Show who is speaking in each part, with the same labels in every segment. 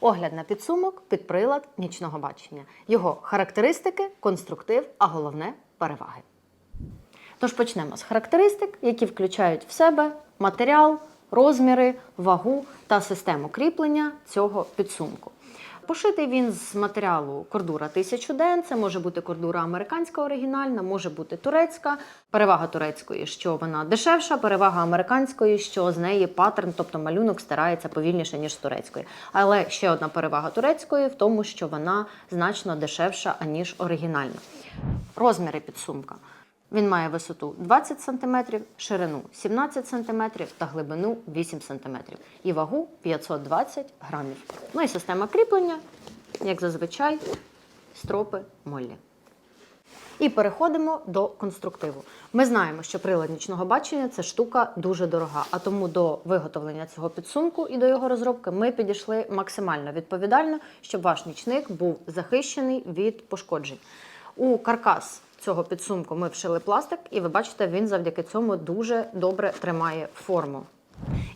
Speaker 1: Огляд на підсумок під прилад нічного бачення. Його характеристики, конструктив, а головне переваги. Тож почнемо з характеристик, які включають в себе матеріал, розміри, вагу та систему кріплення цього підсумку. Пошитий він з матеріалу кордура 1000 ден. Це може бути кордура американська оригінальна, може бути турецька. Перевага турецької, що вона дешевша, перевага американської, що з неї паттерн, тобто малюнок, стирається повільніше, ніж з турецької. Але ще одна перевага турецької в тому, що вона значно дешевша, аніж оригінальна. Розміри підсумка. Він має висоту 20 см, ширину 17 см та глибину 8 см і вагу 520 грамів. Ну і система кріплення, як зазвичай, стропи моллі. І переходимо до конструктиву. Ми знаємо, що прилад нічного бачення це штука дуже дорога, а тому до виготовлення цього підсумку і до його розробки ми підійшли максимально відповідально, щоб ваш нічник був захищений від пошкоджень. У каркас цього підсумку ми вшили пластик, і ви бачите, він завдяки цьому дуже добре тримає форму.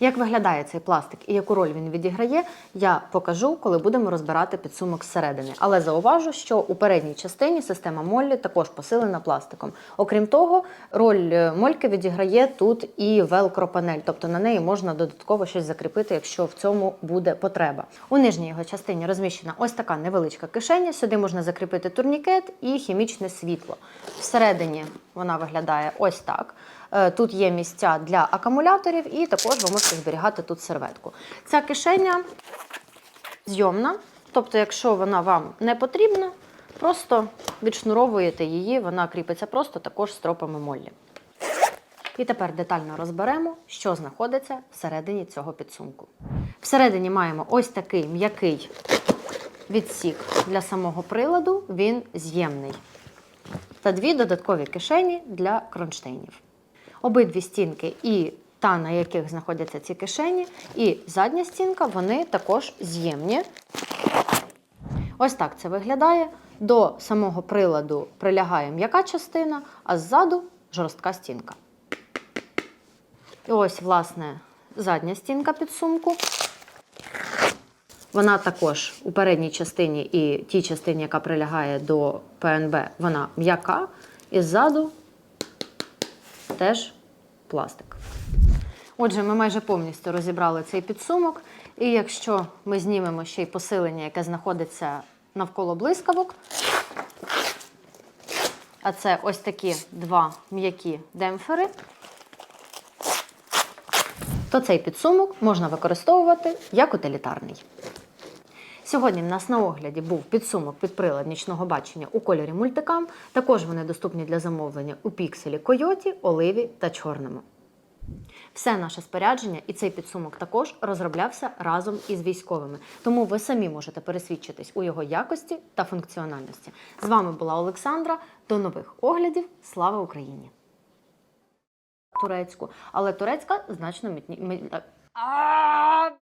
Speaker 1: Як виглядає цей пластик і яку роль він відіграє, я покажу, коли будемо розбирати підсумок зсередини. Але зауважу, що у передній частині система Моллі також посилена пластиком. Окрім того, роль е, мольки відіграє тут і велкро-панель, тобто на неї можна додатково щось закріпити, якщо в цьому буде потреба. У нижній його частині розміщена ось така невеличка кишеня. Сюди можна закріпити турнікет і хімічне світло. Всередині вона виглядає ось так. Е, Тут є місця для акумуляторів, і також ви можете зберігати тут серветку. Ця кишеня зйомна, тобто, якщо вона вам не потрібна, просто відшнуровуєте її, вона кріпиться просто також стропами моллі. І тепер детально розберемо, що знаходиться всередині цього підсумку. Всередині маємо ось такий м'який відсік для самого приладу, він з'ємний. Та дві додаткові кишені для кронштейнів. Обидві стінки і та, на яких знаходяться ці кишені, і задня стінка, вони також з'ємні. Ось так це виглядає. До самого приладу прилягає м'яка частина, а ззаду жорстка стінка. І ось, власне, задня стінка підсумку. Вона також у передній частині і тій частині, яка прилягає до ПНБ, вона м'яка. І ззаду теж пластик. Отже, ми майже повністю розібрали цей підсумок. І якщо ми знімемо ще й посилення, яке знаходиться навколо блискавок, а це ось такі два м'які демпфери, то цей підсумок можна використовувати як утилітарний. Сьогодні в нас на огляді був підсумок під прилад нічного бачення у кольорі мультикам. Також вони доступні для замовлення у пікселі Койоті, Оливі та Чорному. Все наше спорядження і цей підсумок також розроблявся разом із військовими, тому ви самі можете пересвідчитись у його якості та функціональності. З вами була Олександра. До нових оглядів. Слава Україні! Турецьку, але турецька значно мітні.